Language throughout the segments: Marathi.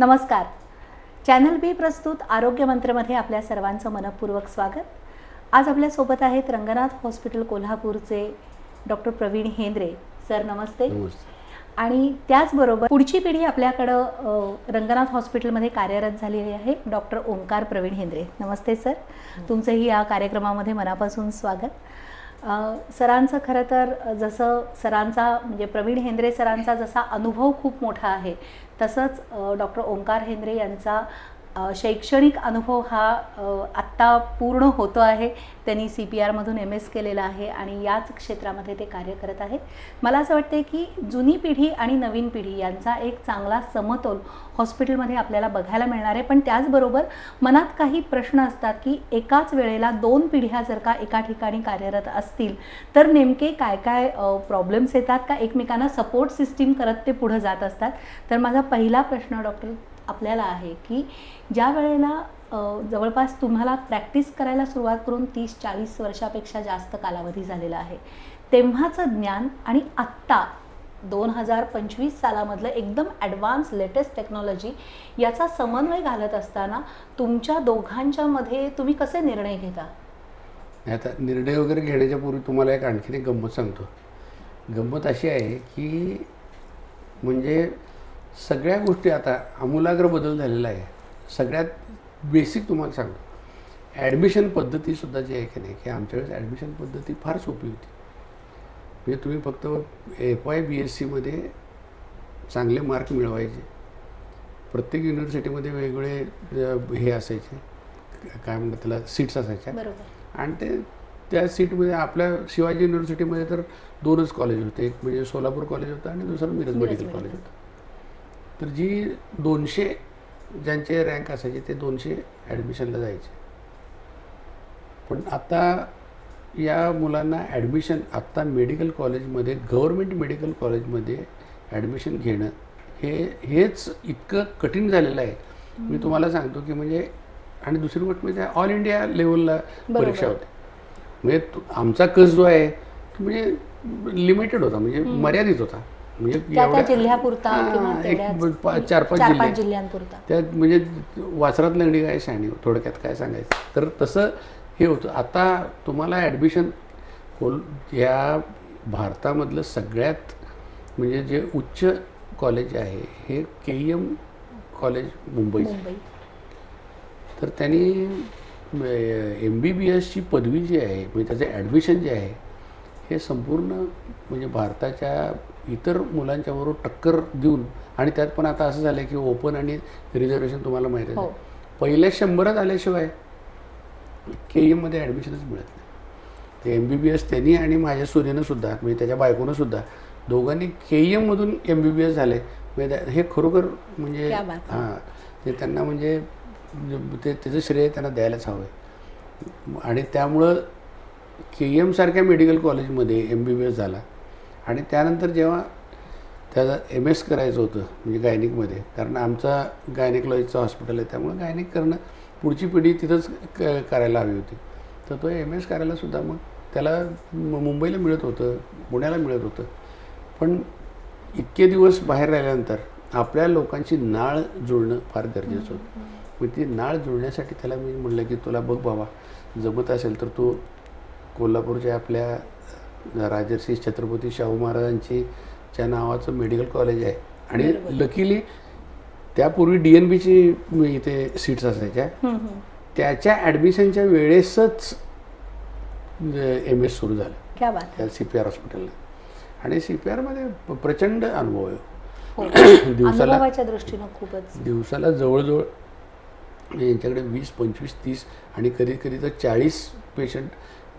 नमस्कार. चॅनल बी प्रस्तुत आरोग्य मंत्रमध्ये आपल्या सर्वांचं मनपूर्वक स्वागत. आज आपल्यासोबत आहेत रंगनाथ हॉस्पिटल कोल्हापूरचे डॉक्टर प्रवीण हेंद्रे. सर नमस्ते. आणि त्याचबरोबर पुढची पिढी आपल्याकडं रंगनाथ हॉस्पिटलमध्ये कार्यरत झालेली आहे डॉक्टर ओंकार प्रवीण हेंद्रे. नमस्ते सर. तुमचंही या कार्यक्रमामध्ये मनापासून स्वागत. सरांचं खरं तर जसं सरांचा म्हणजे प्रवीण हेंद्रे सरांचा जसा अनुभव खूप मोठा आहे तसंच डॉक्टर ओंकार हेंद्रे यांचा शैक्षणिक अनुभव हा आत्ता पूर्ण होतो आहे. त्यांनी सी पी आरमधून एम एस केलेला आहे आणि याच क्षेत्रामध्ये ते कार्य करत आहेत. मला असं वाटते की जुनी पिढी आणि नवीन पिढी यांचा एक चांगला समतोल हॉस्पिटलमध्ये आपल्याला बघायला मिळणार आहे. पण त्याचबरोबर मनात काही प्रश्न असतात की एकाच वेळेला दोन पिढ्या जर का एका ठिकाणी कार्यरत असतील तर नेमके काय काय प्रॉब्लेम्स येतात का? एकमेकांना सपोर्ट सिस्टीम करत ते पुढं जात असतात. तर माझा पहिला प्रश्न डॉक्टर आपल्याला आहे की ज्या वेळेला जवळपास तुम्हाला प्रॅक्टिस करायला सुरुवात करून तीस चाळीस वर्षापेक्षा जास्त कालावधी झालेला आहे तेव्हाचं ज्ञान आणि आत्ता दोन हजार पंचवीस सालामधलं एकदम ॲडव्हान्स लेटेस्ट टेक्नॉलॉजी याचा समन्वय घालत असताना तुमच्या दोघांच्यामध्ये तुम्ही कसे निर्णय घेता? आता निर्णय वगैरे घेण्याच्या पूर्वी तुम्हाला एक आणखीन एक गंमत सांगतो. गंमत अशी आहे की म्हणजे सगळ्या गोष्टी आता आमूलाग्र बदल झालेला आहे. सगळ्यात बेसिक तुम्हाला सांगतो. ॲडमिशन पद्धतीसुद्धा जी आहे की नाही की आमच्या वेळेस ॲडमिशन पद्धती फार सोपी होती. म्हणजे तुम्ही फक्त एफ वाय बी एस सीमध्ये चांगले मार्क मिळवायचे. प्रत्येक युनिव्हर्सिटीमध्ये वेगवेगळे हे असायचे. काय म्हणतात त्याला सीट्स असायच्या. आणि ते त्या सीटमध्ये आपल्या शिवाजी युनिव्हर्सिटीमध्ये तर दोनच कॉलेज होते. एक म्हणजे सोलापूर कॉलेज होतं आणि दुसरं मिरज मेडिकल. कॉलेज होतं. तर जी दोनशे ज्यांचे रँक असायचे ते दोनशे ॲडमिशनला जायचे. पण आता या मुलांना ॲडमिशन आत्ता मेडिकल कॉलेजमध्ये गव्हर्मेंट मेडिकल कॉलेजमध्ये ॲडमिशन घेणं हे हेच इतकं कठीण झालेलं आहे. मी तुम्हाला सांगतो की म्हणजे आणि दुसरी गोष्ट म्हणजे ऑल इंडिया लेवलला. परीक्षा होते. म्हणजे आमचा कस जो आहे तो म्हणजे लिमिटेड होता म्हणजे मर्यादित होता. म्हणजे एवढ्या- जिल्ह्यापुरता हां, किंवा एक तेवढ्याच पा- चार पाच चार जिल्हे. पाच जिल्ह्यांपुरता. त्यात म्हणजे वासरात लंगडी काय शाणी थोडक्यात काय सांगायचं? तर तसं हे होतं. आता तुम्हाला ॲडमिशन कोल या भारतामधलं सगळ्यात म्हणजे जे उच्च कॉलेज आहे हे के एम कॉलेज मुंबईचं. मुंबई. तर त्यांनी एम बी बी एसची पदवी जी आहे म्हणजे त्याचं ॲडमिशन जे आहे हे संपूर्ण म्हणजे भारताच्या इतर मुलांच्या बरोबर टक्कर देऊन आणि त्यात पण आता असं झालं की ओपन आणि रिझर्वेशन तुम्हाला माहिती हो. आहे पहिल्या शंभरात आल्याशिवाय के एममध्ये ॲडमिशनच मिळत नाही. ते एम बी बी एस त्यांनी आणि माझ्या सुनेनं सुद्धा म्हणजे त्याच्या बायकोनं सुद्धा दोघांनी के एममधून एम बी बी एस झाले. म्हणजे हे खरोखर म्हणजे. हां ते त्यांना म्हणजे ते त्याचं श्रेय त्यांना द्यायलाच हवं आहे आणि त्यामुळं के एमसारख्या मेडिकल कॉलेजमध्ये एम बी बी एस झाला. आणि त्यानंतर जेव्हा त्याला एम एस करायचं होतं म्हणजे गायनिकमध्ये कारण आमचा गायनिकलॉजीचं हॉस्पिटल आहे त्यामुळे गायनिक करणं पुढची पिढी तिथंच क करायला हवी होती. तर तो एम एस करायलासुद्धा मग त्याला मुंबईला मिळत होतं पुण्याला मिळत होतं. पण इतके दिवस बाहेर राहिल्यानंतर आपल्या लोकांची नाळ जुळणं फार गरजेचं होतं. मग ती नाळ जुळण्यासाठी त्याला मी म्हटलं की तुला बघ बाबा जमत असेल तर तू कोल्हापूरच्या आपल्या राजर्षी छत्रपती शाहू महाराजांची च्या नावाचं मेडिकल कॉलेज आहे. आणि. लकीली त्यापूर्वी डी एन बीची इथे सीट्स असायच्या. त्याच्या ॲडमिशनच्या वेळेसच एम एस सुरू झालं. क्या बात त्या सी पी आर हॉस्पिटलला. आणि सी पी आरमध्ये प्रचंड अनुभव आहे. हो. दिवसाला अनुभवाच्या दृष्टीनं खूपच. दिवसाला जवळजवळ यांच्याकडे वीस पंचवीस तीस आणि कधी कधी तर चाळीस पेशंट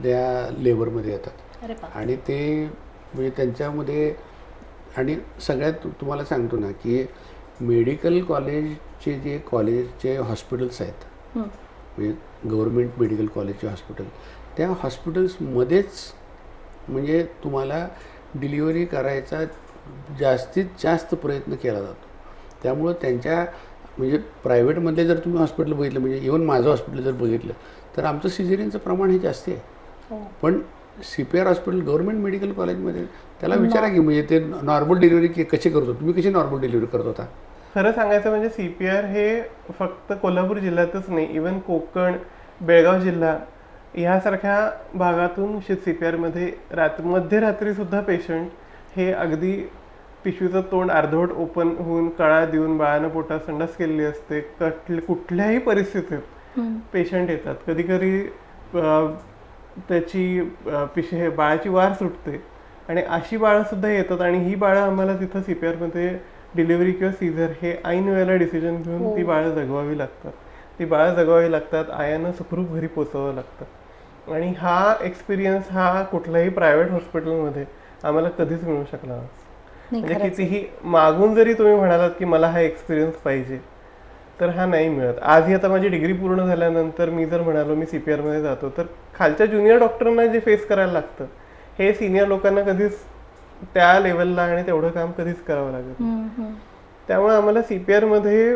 त्या लेबरमध्ये येतात. आणि ते म्हणजे त्यांच्यामध्ये आणि सगळ्यात तुम्हाला सांगतो ना की मेडिकल कॉलेजचे जे कॉलेजचे हॉस्पिटल्स आहेत. म्हणजे गव्हर्मेंट मेडिकल कॉलेजचे हॉस्पिटल त्या हॉस्पिटल्समध्येच म्हणजे तुम्हाला डिलिव्हरी करायचा जास्तीत जास्त प्रयत्न केला जातो. त्यामुळं त्यांच्या म्हणजे प्रायव्हेटमधले जर तुम्ही हॉस्पिटल बघितलं म्हणजे इवन माझं हॉस्पिटल जर बघितलं तर आमचं सिझेरियनचं प्रमाण हे जास्त आहे. हो. पण C P R hospital government medical कॉलेजमध्ये त्याला विचारा की म्हणजे ते नॉर्मल डिलिव्हरी कशी करतो तुम्ही कशी नॉर्मल डिलिव्हरी करत होता? खरं सांगायचं म्हणजे सी पी आर हे फक्त कोल्हापूर जिल्ह्यातच नाही इवन कोकण बेळगाव जिल्हा ह्यासारख्या भागातून सी पी आरमध्ये रात मध्यरात्री सुद्धा पेशंट हे अगदी पिशवीचं तोंड अर्धवट ओपन होऊन कळा देऊन बाळानं पोटात संडास केलेली असते कठले कुठल्याही परिस्थितीत पेशंट येतात. कधी कधी त्याची पिश हे बाळाची वार सुटते. आणि अशी बाळं सुद्धा येतात आणि ही बाळं आम्हाला तिथं सी पी आरमध्ये डिलिव्हरी किंवा सीझर हे ऐन वेळेला डिसिजन घेऊन ती बाळं जगवावी लागतात. ती बाळं जगवावी लागतात आयानं सुखरूप घरी पोचवावं लागतं. आणि हा एक्सपिरियन्स हा कुठल्याही प्रायव्हेट हॉस्पिटलमध्ये आम्हाला कधीच मिळू शकला म्हणजे कितीही मागून जरी तुम्ही म्हणालात की मला हा एक्सपिरियन्स पाहिजे तर हा नाही मिळत आजही आता माझी डिग्री पूर्ण झाल्यानंतर मी जर म्हणालो मी सीपीआरमध्ये जातो तर खालच्या ज्युनियर डॉक्टरांना जे फेस करायला लागतं हे सिनियर लोकांना कधीच त्या लेवलला आणि तेवढं काम कधीच करावं लागत. त्यामुळे आम्हाला सीपीआरमध्ये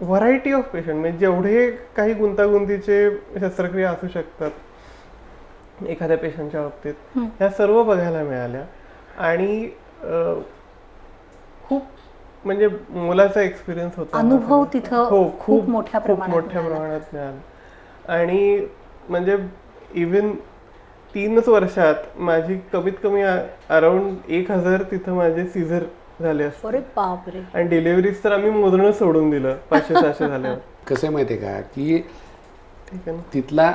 व्हरायटी ऑफ पेशंट म्हणजे जेवढे काही गुंतागुंतीचे शस्त्रक्रिया असू शकतात एखाद्या पेशंटच्या बाबतीत. ह्या सर्व बघायला मिळाल्या आणि खूप म्हणजे मुलाचा एक्सपिरियन्स होता. अनुभव तिथं हो खूप मोठ्या खूप प्रमाणात मोठ्या. प्रमाणात मिळाला. आणि म्हणजे इवन तीनच वर्षात माझी कमीत कमी अराउंड एक हजार तिथं माझे सीझर झाले असते. अरे बापरे. आणि डिलिव्हरीज तर आम्ही मोजणं सोडून दिलं पाचशे सहाशे झाल्यावर. कसं आहे माहिती आहे का? की ठीक आहे ना? तिथला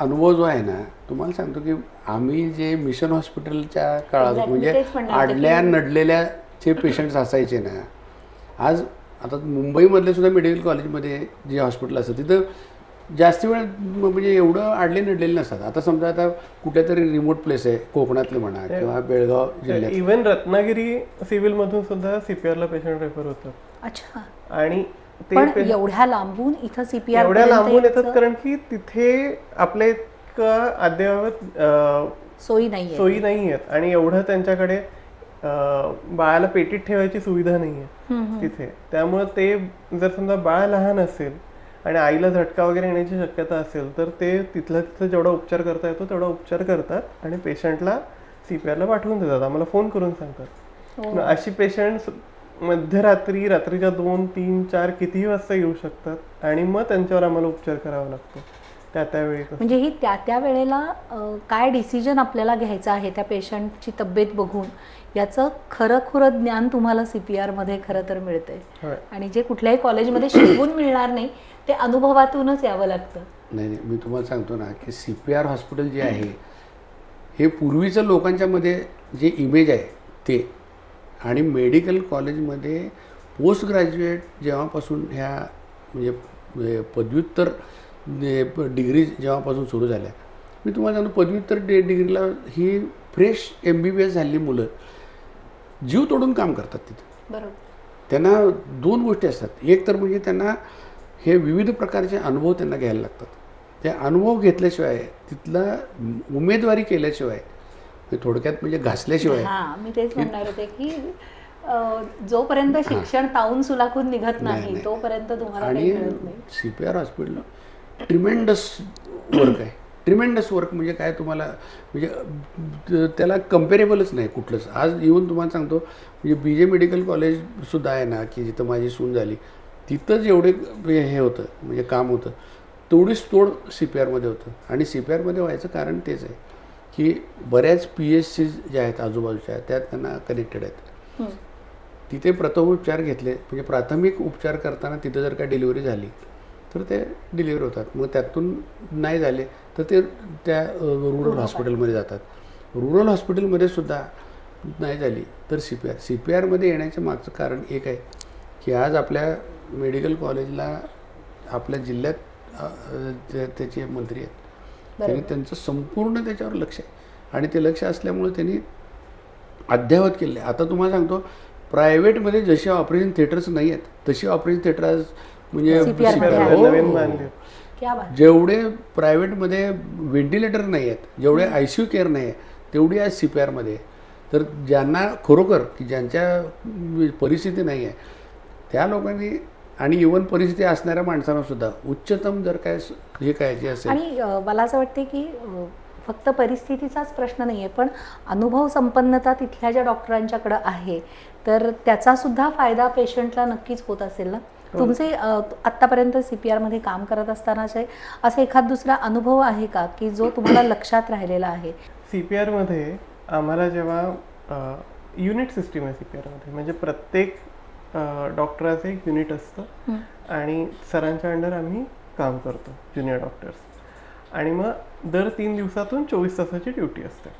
अनुभव जो आहे ना तुम्हाला सांगतो की आम्ही जे मिशन हॉस्पिटलच्या काळात म्हणजे होते आडल्या नडलेल्या जे पेशंट्स असायचे ना आज आता मुंबईमधले सुद्धा मेडिकल कॉलेजमध्ये जे हॉस्पिटल असतं तिथं जास्त वेळ म्हणजे एवढं आडले नडलेले नसतात. आता समजा आता कुठल्या तरी रिमोट प्लेस आहे कोकणातलं म्हणा किंवा बेळगाव जिल्ह्यात. इवन रत्नागिरी सिव्हिल मधून सुद्धा सीपीआर ला पेशंट रेफर होतात. अच्छा. आणि ते एवढ्या लांबून इथं सीपीआर एवढ्या लांबून येतात कारण की तिथे आपल्या इतकं अद्ययावत सोयी नाहीये. सोयी नाही आहेत आणि एवढं त्यांच्याकडे बाळाला पेटीत ठेवायची सुविधा नाही आहे तिथे. त्यामुळे ते जर समजा बाळ लहान असेल आणि आईला झटका वगैरे येण्याची शक्यता असेल तर ते तिथल्या तिथं जेवढा उपचार करता येतो तेवढा उपचार करतात आणि पेशंटला सीपीआरला पाठवून देतात. आम्हाला फोन करून सांगतात. हो. अशी पेशंट मध्यरात्री रात्रीच्या दोन तीन चार कितीही वाजता येऊ शकतात आणि मग त्यांच्यावर आम्हाला उपचार करावा लागतो. त्या त्यावेळी. म्हणजे ही त्या त्या वेळेला काय डिसिजन आपल्याला घ्यायचं आहे त्या पेशंटची तब्येत बघून याचं खरं खुरं ज्ञान तुम्हाला सीपीआरमध्ये खरं तर मिळतंय. आणि जे कुठल्याही कॉलेजमध्ये शिकवून मिळणार नाही ते अनुभवातूनच यावं लागतं नाही नाही मी तुम्हाला सांगतो ना की सी पी आर हॉस्पिटल जे आहे हे पूर्वीचं लोकांच्या मध्ये जे इमेज आहे ते आणि मेडिकल कॉलेजमध्ये पोस्ट ग्रॅज्युएट जेव्हापासून ह्या म्हणजे पदव्युत्तर जे प- डिग्री जेव्हापासून सुरू झाल्या. मी तुम्हाला सांगतो पदव्युत्तर डे डिग्रीला ही fresh M B B S झालेली मुलं जीव तोडून काम करतात तिथे. बरोबर. त्यांना दोन गोष्टी असतात. एक तर म्हणजे त्यांना हे विविध प्रकारचे अनुभव त्यांना घ्यायला लागतात. ते अनुभव घेतल्याशिवाय तिथला उमेदवारी केल्याशिवाय थोडक्यात म्हणजे घासल्याशिवाय हा मी तेच म्हणणार होते की जोपर्यंत शिक्षण ताऊन सुलाखून निघत नाही. तोपर्यंत तुम्हाला आणि C P R hospital tremendous work आहे. ट्रिमेंडस वर्क म्हणजे काय तुम्हाला म्हणजे त्याला कम्पेरेबलच नाही कुठलंच. आज येऊन तुम्हाला सांगतो म्हणजे बी जे मेडिकल कॉलेजसुद्धा आहे ना की जिथं माझी सून झाली तिथं जेवढे हे होतं म्हणजे काम होतं. तेवढीच तोड सी पी आरमध्ये होतं. आणि सी पी आरमध्ये व्हायचं कारण तेच आहे की बऱ्याच पी एच सी ज्या आहेत आजूबाजूच्या त्या त्यांना कनेक्टेड आहेत. तिथे प्रथमोपचार घेतले म्हणजे प्राथमिक उपचार करताना तिथं जर का डिलिव्हरी झाली तर ते डिलिव्हरी होतात. मग त्यातून नाही झाले तर ते त्या रुरल हॉस्पिटलमध्ये जातात. रुरल हॉस्पिटलमध्ये सुद्धा नाही झाली तर C P R C P आरमध्ये येण्याचं मागचं कारण एक आहे की आज आपल्या मेडिकल कॉलेजला आपल्या जिल्ह्यात त्याचे मंत्री आहेत. त्यांनी त्यांचं संपूर्ण त्याच्यावर लक्ष आहे. आणि ते लक्ष असल्यामुळे त्यांनी अद्ययावत केले. आता तुम्हाला सांगतो प्रायव्हेटमध्ये जशी ऑपरेशन थिएटर्स नाही आहेत तशी ऑपरेशन थिएटर आज म्हणजे CPR CPR. हो, नवीन. बांधले क्या बात जेवढे प्रायव्हेटमध्ये व्हेंटिलेटर नाही आहेत जेवढे आय सी यू केअर नाही आहे तेवढी आज सी पी आरमध्ये. तर ज्यांना खरोखर की ज्यांच्या परिस्थिती नाही आहे त्या लोकांनी आणि इवन परिस्थिती असणाऱ्या माणसांना सुद्धा उच्चतम जर काय स- हे काय जे असेल आणि अ, मला असं वाटते की अ, फक्त परिस्थितीचाच प्रश्न नाही आहे पण अनुभव संपन्नता तिथल्या ज्या डॉक्टरांच्याकडं आहे तर त्याचा सुद्धा फायदा पेशंटला नक्कीच होत असेल ना तुमचे अ, आत्तापर्यंत सी पी आरमध्ये काम करत असतानाचे असा एखाद दुसरा अनुभव आहे का की जो तुम्हाला लक्षात राहिलेला आहे? सी पी आरमध्ये आम्हाला जेव्हा युनिट सिस्टीम आहे सी पी आरमध्ये म्हणजे प्रत्येक डॉक्टराचं एक युनिट असतं हं. आणि सरांच्या अंडर आम्ही काम करतो ज्युनियर डॉक्टर्स. आणि मग दर तीन दिवसातून चोवीस तासाची ड्युटी असते.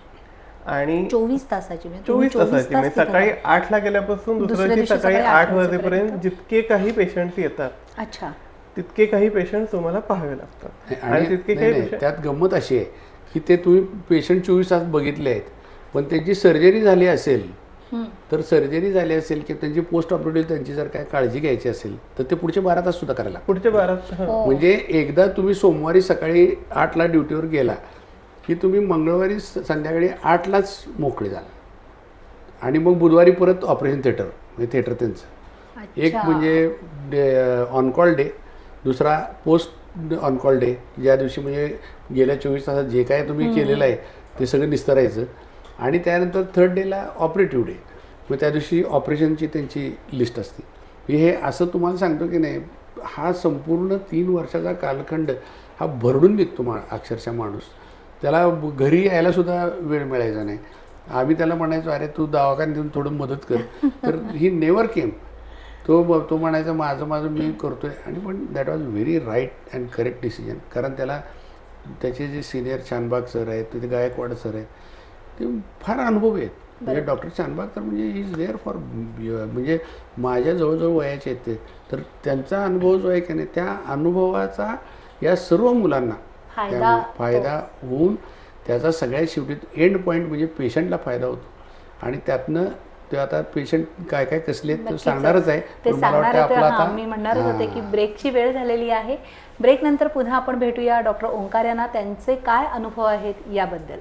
आणि चोवीस तासाची म्हणजे चोवीस तासाची तास म्हणजे सकाळी. आठला गेल्यापासून दुसऱ्या दिवशी सकाळी आठ वाजेपर्यंत. जितके काही पेशंट येतात अच्छा तितके काही पेशंट तुम्हाला पाहावे लागतात आणि तितके नाही, काही त्यात गंमत अशी आहे की ते तुम्ही पेशंट चोवीस तास बघितले आहेत पण त्यांची सर्जरी झाली असेल हं. तर सर्जरी झाली असेल की त्यांची पोस्ट ऑपरेटिव्ह त्यांची जर काय काळजी घ्यायची असेल तर ते पुढचे बारा तास सुद्धा करायला. पुढचे बारा. हो. म्हणजे एकदा तुम्ही सोमवारी सकाळी आठला ड्युटीवर गेला की तुम्ही मंगळवारी संध्याकाळी आठलाच मोकळे झाला आणि मग बुधवारी परत ऑपरेशन थिएटर म्हणजे थिएटर त्यांचं. एक. म्हणजे ऑन कॉल डे दुसरा पोस्ट ऑन कॉल डे ज्या दिवशी म्हणजे गेल्या चोवीस तासात जे काय तुम्ही केलेलं आहे ते सगळं निस्तरायचं. आणि त्यानंतर थर्ड डेला ऑपरेटिव्ह डे मग त्या दिवशी ऑपरेशनची त्यांची लिस्ट असते. मी हे असं तुम्हाला सांगतो की नाही हा संपूर्ण तीन वर्षाचा कालखंड हा भरडून निघतो मा अक्षरशः माणूस. त्याला घरी यायला सुद्धा वेळ मिळायचा नाही. आम्ही त्याला म्हणायचो अरे तू दवाखान्यात येऊन थोडं मदत कर. तर ही नेवर केम. तो ब- तो म्हणायचा माझं माझं मी करतोय. आणि पण that was very right and correct decision कारण त्याला त्याचे जे सिनियर शानबाग सर आहेत तिथे गायकवाड सर आहेत ते फार अनुभव आहेत. म्हणजे डॉक्टर शानबाग तर म्हणजे इज देअर फॉर म्हणजे माझ्या जवळजवळ वयाचे आहेत ते. तर त्यांचा अनुभव जो आहे की नाही त्या अनुभवाचा या सर्व मुलांना फायदा त्यामुळे फायदा होऊन त्याचा सगळ्यात शेवटी एंड पॉईंट म्हणजे पेशंटला फायदा होतो. आणि त्यातनं ते आता पेशंट काय काय कसले. सांगणारच आहे. ते सांगणार मी म्हणणारच होते की. ब्रेकची वेळ झालेली आहे. ब्रेक नंतर पुन्हा आपण भेटूया. डॉक्टर ओंकार यांना त्यांचे काय अनुभव आहेत याबद्दल?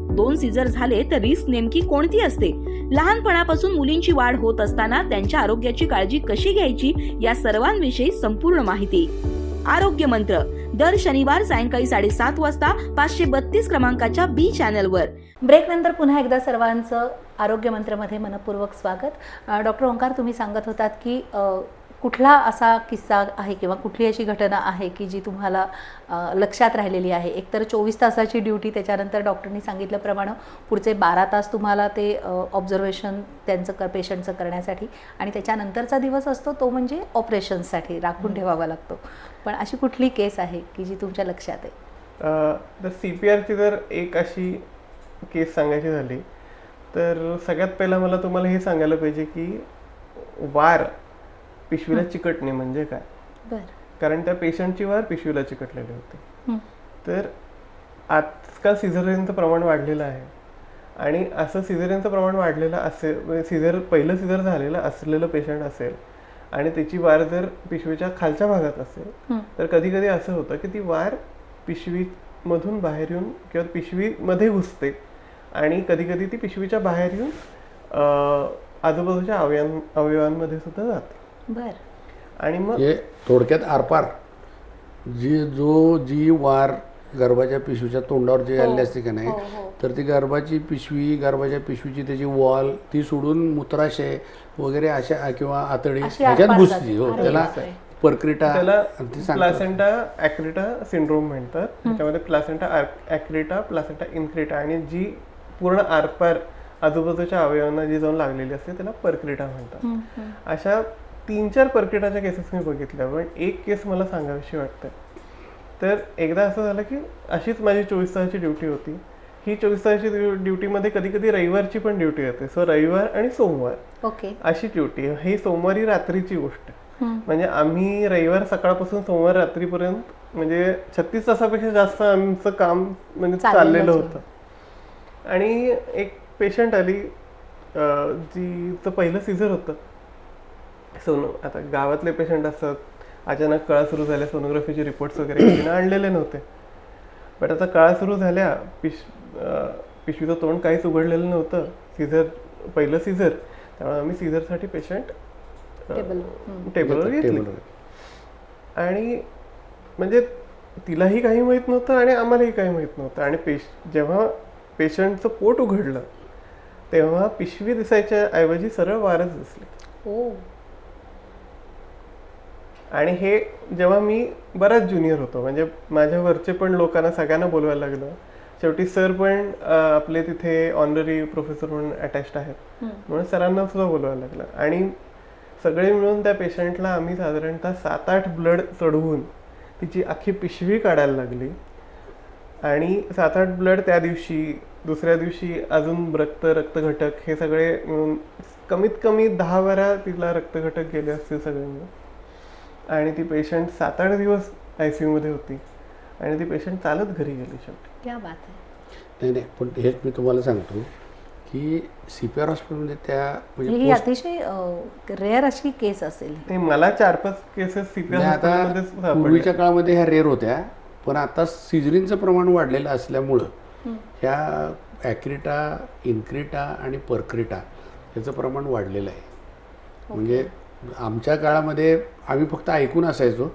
दोन सीझर झाले तर रिस्क नेमकी कोणती असते? लहानपणापासून मुलींची वाढ होत असताना त्यांच्या आरोग्याची काळजी कशी घ्यायची या सर्वांविषयी संपूर्ण माहिती. आरोग्य मंत्र. दर शनिवार सायंकाळी साडेसात वाजता पाचशे बत्तीस क्रमांकाच्या बी चॅनलवर. ब्रेक नंतर पुन्हा एकदा सर्वांचं आरोग्य मंत्रमध्ये मनपूर्वक स्वागत. डॉक्टर ओंकार तुम्ही सांगत होतात की कुठला असा किस्सा आहे किंवा कुठली अशी घटना आहे की जी तुम्हाला लक्षात राहिलेली आहे? एकतर चोवीस तासाची ड्युटी त्याच्यानंतर डॉक्टरनी सांगितल्याप्रमाणे पुढचे बारा तास तुम्हाला ते ऑब्झर्वेशन त्यांचं कर पेशंटचं करण्यासाठी आणि त्याच्यानंतरचा दिवस असतो तो म्हणजे ऑपरेशन्ससाठी राखून ठेवावा लागतो. पण अशी कुठली केस आहे की जी तुमच्या लक्षात आहे? तर सी पी आरची जर एक अशी केस सांगायची झाली तर सगळ्यात पहिला मला तुम्हाला हे सांगायला पाहिजे की वार पिशवीला चिकटणे म्हणजे काय? कारण त्या पेशंटची वार पिशवीला चिकटलेली होती. तर आजकाल सिझरियनचं प्रमाण वाढलेलं आहे. आणि असं सिझरियनचं प्रमाण वाढलेलं असेल म्हणजे सिझर पहिलं सिझर झालेलं असलेलं पेशंट असेल आणि त्याची वार जर पिशवीच्या खालच्या भागात असेल. तर कधी कधी असं होतं की ती वार पिशवीमधून बाहेर येऊन किंवा पिशवीमध्ये घुसते आणि कधी कधी ती पिशवीच्या बाहेर येऊन आजूबाजूच्या अवयवां अवयवांमध्ये सुद्धा जाते. बरं आणि मग म्हणजे थोडक्यात आरपार जी जो जी वार गर्भाच्या पिशवीच्या तोंडावर जी आलेली असते का नाही हो, हो. तर ती गर्भाची पिशवी गर्भाच्या पिशवीची त्याची वॉल ती सोडून मूत्राशय वगैरे अशा किंवा आतडी अशी ह्याच्यात आरपार घुसली जाते. हो अरे त्याला बापरे. परक्रिटा त्याला आणि ते सांगतात. प्लासेंटा ॲक्रिटा सिंड्रोम म्हणतात त्याच्यामध्ये प्लासेंटा ॲक्रिटा प्लासेंटा इन्क्रिटा आणि जी पूर्ण आरपार आजूबाजूच्या अवयवांना जी जाऊन लागलेली असते त्याला परक्रिटा म्हणतात हं, हं. अशा तीन चार परक्रिटाच्या केसेस मी बघितल्या. पण एक केस मला सांगावीशी वाटते तर एकदा असं झालं की अशीच माझी चोवीस तासाची ड्युटी होती. ही चोवीस तासाची ड्युटीमध्ये कधी कधी रविवारची पण ड्युटी येते सो रविवार आणि सोमवार. ओके अशी ड्युटी ही सोमवारी रात्रीची गोष्ट. म्हणजे आम्ही रविवार सकाळपासून सोमवार रात्रीपर्यंत म्हणजे छत्तीस तासापेक्षा जास्त आमचं काम म्हणजे चाललेलं होतं. होतं. आणि एक पेशंट आली जिचं पहिलं सिझर होतं. सोनो आता गावातले पेशंट असतात. अचानक कळा सुरू झाल्या सोनोग्राफीचे रिपोर्ट्स वगैरे आणलेले नव्हते. बट आता कळा सुरू झाल्या पिश पिशवीचं तोंड काहीच उघडलेलं नव्हतं. सीझर पहिलं सीझर त्यामुळे आम्ही सीझरसाठी पेशंट टेबल हम्म. टेबलवर घेतले टेबलवर आणि म्हणजे तिलाही काही माहीत नव्हतं आणि आम्हालाही काही माहीत नव्हतं. आणि पेश जेव्हा पेशंटचं पोट उघडलं तेव्हा पिशवी दिसायच्या ऐवजी सरळ वारच दिसली. ओ. आणि हे जेव्हा मी बराच ज्युनियर होतो म्हणजे माझ्या वरचे पण लोकांना सगळ्यांना बोलवायला लागलं. शेवटी सर पण आपले तिथे ऑनररी प्रोफेसर म्हणून अटॅच्ड आहेत. म्हणून सरांना सुद्धा बोलवायला लागलं. आणि सगळे मिळून त्या पेशंटला आम्ही साधारणतः सात आठ ब्लड चढवून तिची अख्खी पिशवी काढायला लागली. आणि सात आठ ब्लड त्या दिवशी दुसऱ्या दिवशी अजून रक्त रक्तघटक हे सगळे मिळून कमीत कमी दहा बारा तिला रक्तघटक गेले असतील सगळे मिळून आणि ती पेशंट सात आठ दिवस आय सी यूमध्ये होती. आणि ती पेशंट चालत घरी गेली शेवटी. क्या बात आहे. नाही नाही पण हेच मी तुम्हाला सांगतो की सी पी आर हॉस्पिटलमध्ये त्या म्हणजे ही अतिशय रेअर अशी केस असेल ते मला चार पाच केसेस म्हणजे सीपीआर आता पूर्वीच्या काळामध्ये ह्या रेअर होत्या पण आता सिजरिनचं प्रमाण वाढलेलं असल्यामुळं. ह्या ॲक्रिटा इन्क्रिटा आणि परक्रिटा याचं प्रमाण वाढलेलं आहे. म्हणजे आमच्या काळामध्ये आम्ही फक्त ऐकून असायचो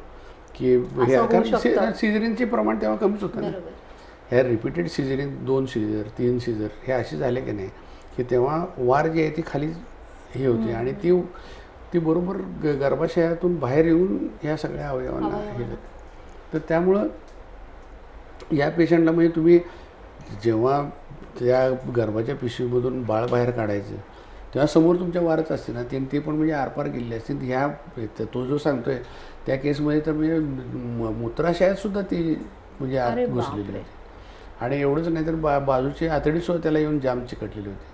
की हे कारण शकतं. सिजरिनचे प्रमाण तेव्हा कमीच होतं ना ह्या रिपीटेड सिजरिन दोन सिजर तीन सिजर हे असे झाले की नाही की तेव्हा वार जी आहे ती खाली हे होते आणि ती ती बरोबर ग- गर्भाशयातून बाहेर येऊन ह्या सगळ्या अवयवांना हे. तर त्यामुळं या पेशंटला म्हणजे तुम्ही जेव्हा त्या गर्भाच्या पिशवीमधून बाळ बाहेर काढायचं तेव्हा समोर तुमच्या वारच असते ना ती ती पण म्हणजे आरपार गेलेली असते ह्या तो जो सांगतोय त्या केसमध्ये तर म्हणजे म- मूत्राशयात सुद्धा ती म्हणजे आत घुसलेली. होती. आणि एवढंच नाही तर बा बाजूची आतडीसुद्धा त्याला येऊन जाम चिकटलेली होती.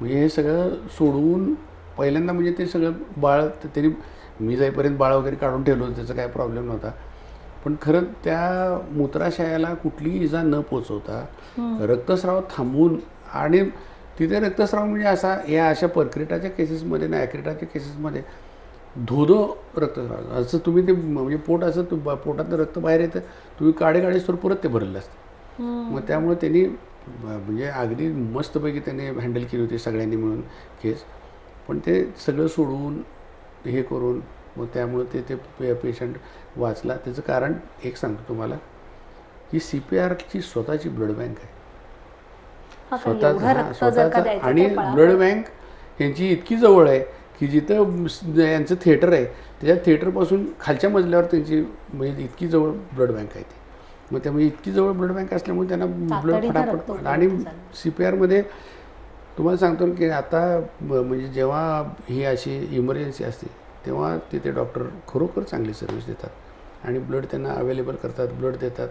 म्हणजे हे सगळं सोडवून पहिल्यांदा म्हणजे ते सगळं बाळ त्यांनी मी जाईपर्यंत बाळ वगैरे काढून ठेवलं होतं त्याचा काय प्रॉब्लेम नव्हता. पण खरं त्या मूत्राशयाला कुठलीही इजा न पोचवता रक्तस्राव थांबवून आणि तिथे रक्तस्राव म्हणजे असा या अशा परक्रिटाच्या केसेसमध्ये ना ॲक्रिटाच्या केसेसमध्ये धोधो रक्तस्राव. असं तुम्ही ते म्हणजे पोट असं तु- पोटातनं रक्त बाहेर येतं तुम्ही काढे काढे तर परत ते भरलेलं असतं. मग त्यामुळे त्यांनी म्हणजे अगदी मस्तपैकी त्यांनी हँडल केली होती सगळ्यांनी मिळून केस. पण ते सगळं सोडवून हे करून मग त्यामुळे ते ते पे पेशंट वाचला. त्याचं कारण एक सांगतो तुम्हाला की सी पी आरची स्वतःची ब्लड बँक आहे. स्वतःच हा, द्यायचं आणि. ब्लड बँक यांची इतकी जवळ आहे की जिथं यांचं थिएटर आहे त्याच्या थिएटरपासून खालच्या मजल्यावर त्यांची म्हणजे इतकी जवळ ब्लड बँक आहे ती मग त्यामुळे इतकी जवळ ब्लड बँक असल्यामुळे त्यांना ब्लड फटाफट आणि. सी पी आरमध्ये तुम्हाला सांगतो की आता म्हणजे जेव्हा ही अशी इमर्जन्सी असते तेव्हा तिथे डॉक्टर खरोखर चांगली सर्व्हिस देतात आणि ब्लड त्यांना अवेलेबल करतात ब्लड देतात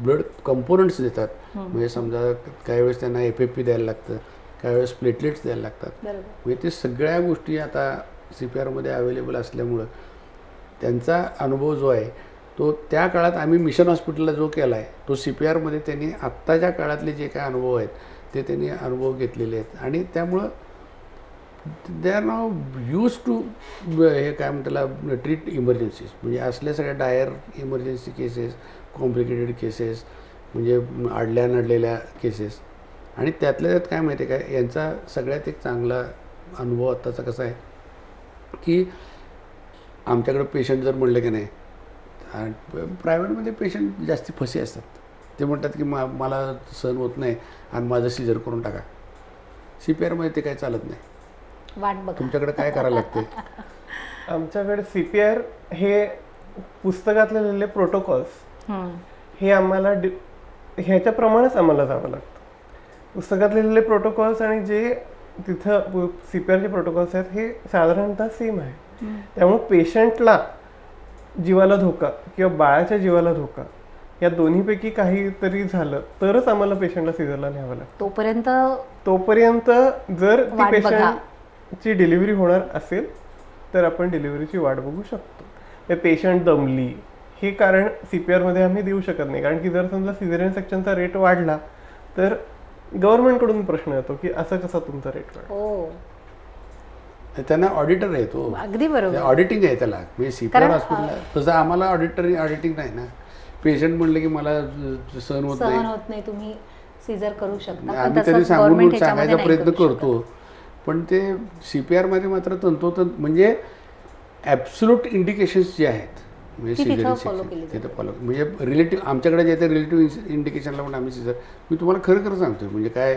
ब्लड कंपोनंट्स देतात. म्हणजे समजा काही वेळेस त्यांना एफ एफ पी द्यायला लागतं काही वेळेस प्लेटलेट्स द्यायला लागतात. म्हणजे ते सगळ्या गोष्टी आता सी पी आरमध्ये अवेलेबल असल्यामुळं त्यांचा अनुभव जो आहे तो त्या काळात आम्ही मिशन हॉस्पिटलला जो केला आहे तो सी पी आरमध्ये त्यांनी आत्ताच्या काळातले जे काय अनुभव आहेत ते त्यांनी अनुभव घेतलेले आहेत. आणि त्यामुळं they are now use to हे काय म्हणतात ट्रीट इमर्जन्सीज म्हणजे असल्या सगळ्या dire emergency cases complicated cases म्हणजे अडल्या नडलेल्या केसेस आणि त्यातल्या त्यात काय माहिती आहे काय यांचा सगळ्यात एक चांगला अनुभव आत्ताचा कसा आहे की आमच्याकडं पेशंट जर म्हणलं की नाही प्रायव्हेटमध्ये पेशंट जास्ती फसे असतात. ते म्हणतात की मा मला सहन होत नाही आणि माझं सिजर करून टाका. सी पी आरमध्ये ते काय चालत नाही. वाट बघा. तुमच्याकडे काय करायला लागते आमच्याकडे सीपीआर हे पुस्तकातले लिहिलेले प्रोटोकॉल्स. हे आम्हाला डि ह्याच्याप्रमाणेच आम्हाला जावं लागतं. पुस्तकात लिहिलेले प्रोटोकॉल्स आणि जे तिथं सी पी आरचे प्रोटोकॉल्स आहेत हे साधारणतः सेम आहे. त्यामुळे पेशंटला जीवाला धोका किंवा बाळाच्या जीवाला धोका या दोन्हीपैकी काहीतरी झालं तरच आम्हाला पेशंटला सिझरला न्यावं लागतं. तोपर्यंत तोपर्यंत जर ती. पेशंटची डिलिव्हरी होणार असेल तर आपण डिलिव्हरीची वाट बघू शकतो. पेशंट दमली हे कारण सी पी आरमध्ये आम्ही देऊ शकत नाही. कारण की जर समजा सिझेरियन सेक्शनचा रेट वाढला तर गव्हर्नमेंटकडून प्रश्न येतो की असं कसा तुमचा रेट वाढला हो. त्यांना ऑडिटर आहे तो अगदी बरोबर. ऑडिटिंग आहे त्याला. म्हणजे सीपीआर कारण, हॉस्पिटल तसं आम्हाला ऑडिटर ऑडिटिंग नाही ना. पेशंट म्हणलं की मला सहन होत सहन नाही. होत नाही. तुम्ही सीझर करू शकता. पण आम्ही तसं तरी सांगून सांगायचा प्रयत्न. करतो. पण ते सी पी आरमध्ये मात्र तंतोतंत म्हणजे ॲब्सोल्यूट इंडिकेशन्स जे आहेत म्हणजे तिथं फॉलो म्हणजे रिलेटिव्ह आमच्याकडे जे ते रिलेटिव्ह इंडिकेशनला पण आम्ही सिजर मी तुम्हाला खरं खरं सांगतो म्हणजे काय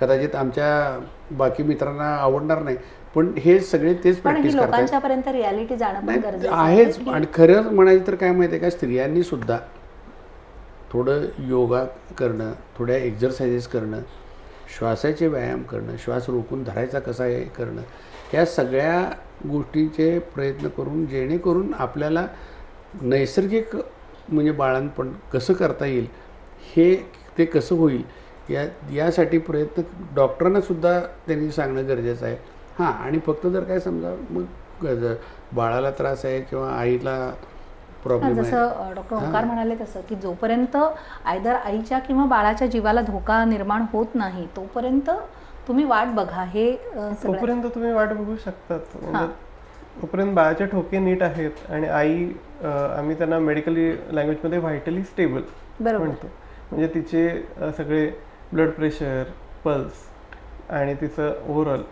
कदाचित आमच्या बाकी मित्रांना आवडणार नाही पण हे सगळे तेच ही प्रॅक्टिस करतात रियालिटी जाणं आहेच की आणि खरंच म्हणायचं तर काय माहिती आहे का स्त्रियांनी सुद्धा थोडं योगा करणं थोड्या एक्झरसाइजेस करणं श्वासाचे व्यायाम करणं श्वास रोखून धरायचा कसा आहे करणं या सगळ्या गोष्टींचे प्रयत्न करून जेणेकरून आपल्याला नैसर्गिक म्हणजे बाळांपण कसं करता येईल हे ते कसं होईल या यासाठी प्रयत्न डॉक्टरांना सुद्धा त्यांनी सांगणं गरजेचं आहे. हां आणि फक्त जर काय समजा मग बाळाला त्रास आहे किंवा आईला प्रॉब्लेम आहे. जसं डॉक्टर. ओंकार म्हणाले तसं की जोपर्यंत आयदर आईच्या किंवा बाळाच्या जीवाला धोका निर्माण होत नाही तोपर्यंत तुम्ही वाट बघा. हे तोपर्यंत तुम्ही वाट बघू शकतात. तोपर्यंत बाळाचे ठोके नीट आहेत आणि आई आम्ही त्यांना मेडिकली लँग्वेजमध्ये व्हायटली स्टेबल म्हणतो. म्हणजे तिचे सगळे ब्लड प्रेशर पल्स आणि तिचं ओव्हरऑल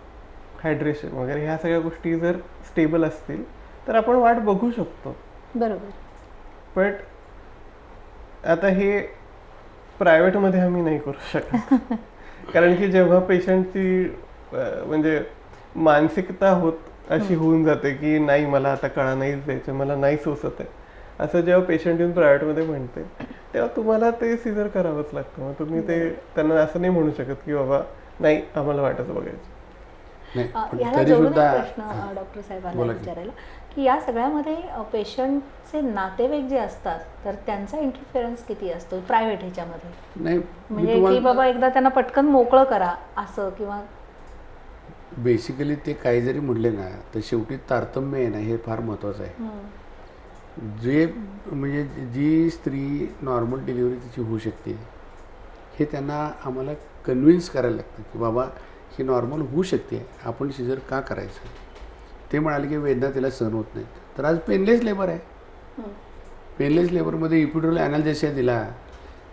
हायड्रेशन वगैरे ह्या सगळ्या गोष्टी जर स्टेबल असतील तर आपण वाट बघू शकतो. बरोबर. बट आता हे प्रायव्हेटमध्ये आम्ही नाही करू शकत. कारण की जेव्हा पेशंटची म्हणजे मानसिकता होत अशी होऊन जाते की नाही मला आता कळा नाहीच द्यायचं मला नाही सोसत आहे. असं जेव्हा पेशंट येऊन प्रायव्हेटमध्ये म्हणते तेव्हा तुम्हाला ते सिजर करावंच लागतं. मग तुम्ही ते त्यांना असं नाही म्हणू शकत की बाबा नाही आम्हाला वाटच बघायचं. याला तरी जोडून प्रश्न डॉक्टर साहेबांना. विचारायला की या सगळ्यामध्ये पेशंटचे नातेवाईक जे असतात तर त्यांचा इंटरफेरन्स किती असतो? प्रायव्हेट ह्याच्यामध्ये. म्हणजे की बाबा एकदा त्यांना पटकन मोकळं करा असं किंवा बेसिकली ते काही जरी म्हटले ना तर शेवटी तारतम्य आहे ना हे फार महत्त्वाचं आहे. हं, जे म्हणजे जी स्त्री नॉर्मल डिलिव्हरी तिची होऊ शकते हे त्यांना आम्हाला कन्व्हिन्स करायला लागतं की बाबा ही नॉर्मल होऊ शकते आपण सिजर का करायचं? ते म्हणाले की वेदना तिला सहन होत नाहीत. तर आज पेनलेस लेबर आहे. पेनलेस लेबरमध्ये इपिड्रोल ॲनाल्जेसिया दिला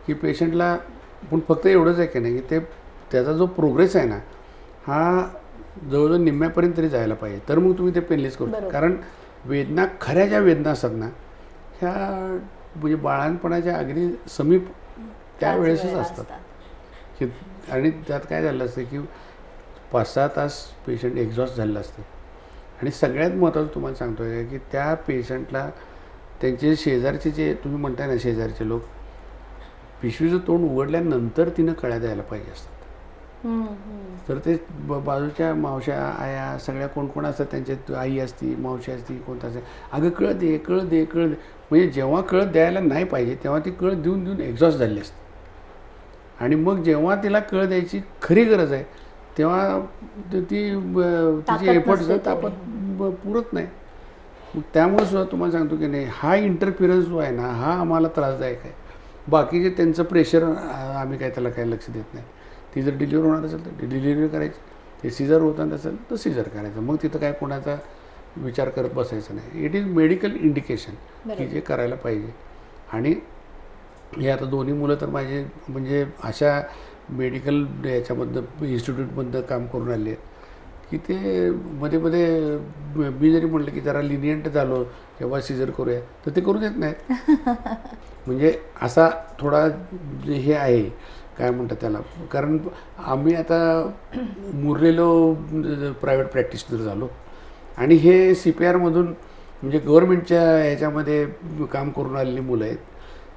की पेशंटला पण फक्त एवढंच आहे की नाही की ते त्याचा जो प्रोग्रेस आहे ना हा जवळजवळ निम्म्यापर्यंत तरी जायला पाहिजे. तर मग तुम्ही ते पेनलेस करू. कारण वेदना खऱ्या ज्या वेदना असतात ना ह्या म्हणजे बाळांपणाच्या अगदी समीप त्यावेळेसच असतात. की आणि त्यात काय झालं असतं की पाच सहा तास पेशंट एक्झॉस्ट झालेलं असतं. आणि सगळ्यात महत्त्वाचं तुम्हाला सांगतो आहे की त्या पेशंटला त्यांचे शेजारचे जे तुम्ही म्हणताय ना शेजारचे लोक पिशवीचं तोंड उघडल्यानंतर तिनं कळ्या द्यायला पाहिजे असतात. तर ते ब बाजूच्या मावश्या आया सगळ्या कोण कोण असतात त्यांच्यात आई असती मावशी असती कोणता असेल. अगं कळ दे कळ दे कळ दे म्हणजे जेव्हा कळ द्यायला नाही पाहिजे तेव्हा ती कळ देऊन देऊन एक्झॉस्ट झाली असते. आणि मग जेव्हा तिला कळ द्यायची खरी गरज आहे तेव्हा ती- तिचे ताकद तापत ब- पुरत नाही. मग त्यामुळे सुद्धा तुम्हाला सांगतो की नाही हा इंटरफिरन्स जो आहे ना हा आम्हाला त्रासदायक आहे. बाकीचे त्यांचं प्रेशर आम्ही काय त्याला काय लक्ष देत नाही. ती जर डिलिव्हर होणार असेल तर डिलिव्हरी करायची. ते सिझर होत असेल तर सिझर करायचं. मग तिथं काय कोणाचा विचार करत बसायचा नाही. इट इज मेडिकल इंडिकेशन की. जे करायला पाहिजे. आणि हे आता दोन्ही मुलं तर माझे म्हणजे अशा मेडिकल याच्यामधनं इन्स्टिट्यूटमधनं काम करून आले आहेत. की ते मध्ये मध्ये मी जरी म्हटलं की जरा लिनियंट झालो किंवा सिजर करूया. तर ते करू देत नाहीत. म्हणजे असा थोडा जे हे आहे काय म्हणतात त्याला? कारण आम्ही आता मुरलेलो प्रायव्हेट प्रॅक्टिशनर झालो. आणि हे सी पी आरमधून म्हणजे गव्हर्नमेंटच्या ह्याच्यामध्ये काम करून आलेली मुलं आहेत.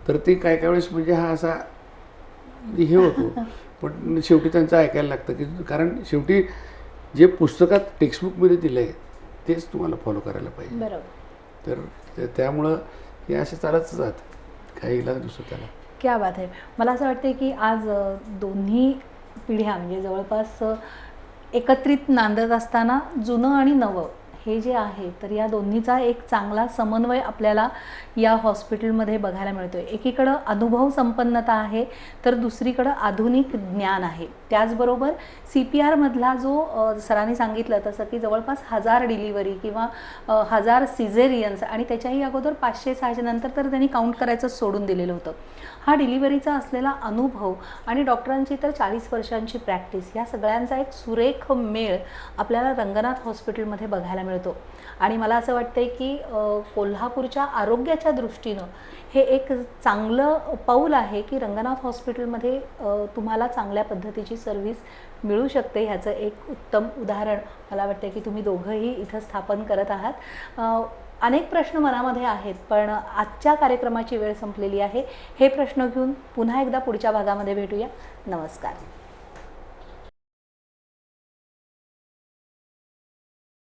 तर ते काय काय वेळेस म्हणजे हा असा हे होतो. पण शेवटी त्यांचं ऐकायला लागतं की कारण शेवटी जे पुस्तकात टेक्स्टबुकमध्ये दिलं आहे तेच तुम्हाला फॉलो करायला पाहिजे. बरोबर. तर त्या- त्यामुळं हे असे चालतच जातं काही इलाज दुसरं त्याला. क्या बात आहे. मला असं वाटतं की आज दोन्ही पिढ्या म्हणजे जवळपास एकत्रित नांदत असताना जुनं आणि नवं हे जे आहे तर या दोन्हीचा एक चांगला समन्वय आपल्याला या हॉस्पिटलमध्ये बघायला मिळतो आहे एकीकडं अनुभव संपन्नता आहे तर दुसरीकडं आधुनिक ज्ञान आहे. त्याचबरोबर सी पी आरमधला जो सरांनी सांगितलं तसं की जवळपास हजार डिलिव्हरी किंवा हजार सिझेरियन्स आणि त्याच्याही अगोदर पाचशे सहाशे नंतर तर त्यांनी काउंट करायचं सोडून दिलेलं होतं. हा डिलिव्हरीचा असलेला अनुभव आणि डॉक्टरांची तर चाळीस वर्षांची प्रॅक्टिस या सगळ्यांचा एक सुरेख मेळ आपल्याला रंगनाथ हॉस्पिटलमध्ये बघायला मिळतो मिळतो. आणि मला असं वाटतंय की कोल्हापूरच्या आरोग्याच्या दृष्टीनं हे एक चांगलं पाऊल आहे की रंगनाथ हॉस्पिटलमध्ये तुम्हाला चांगल्या पद्धतीची सर्व्हिस मिळू शकते ह्याचं एक उत्तम उदाहरण मला वाटतं की तुम्ही दोघंही इथं स्थापन करत आहात. अनेक प्रश्न मनामध्ये आहेत पण आजच्या कार्यक्रमाची वेळ संपलेली आहे. हे प्रश्न घेऊन पुन्हा एकदा पुढच्या भागामध्ये भेटूया. नमस्कार.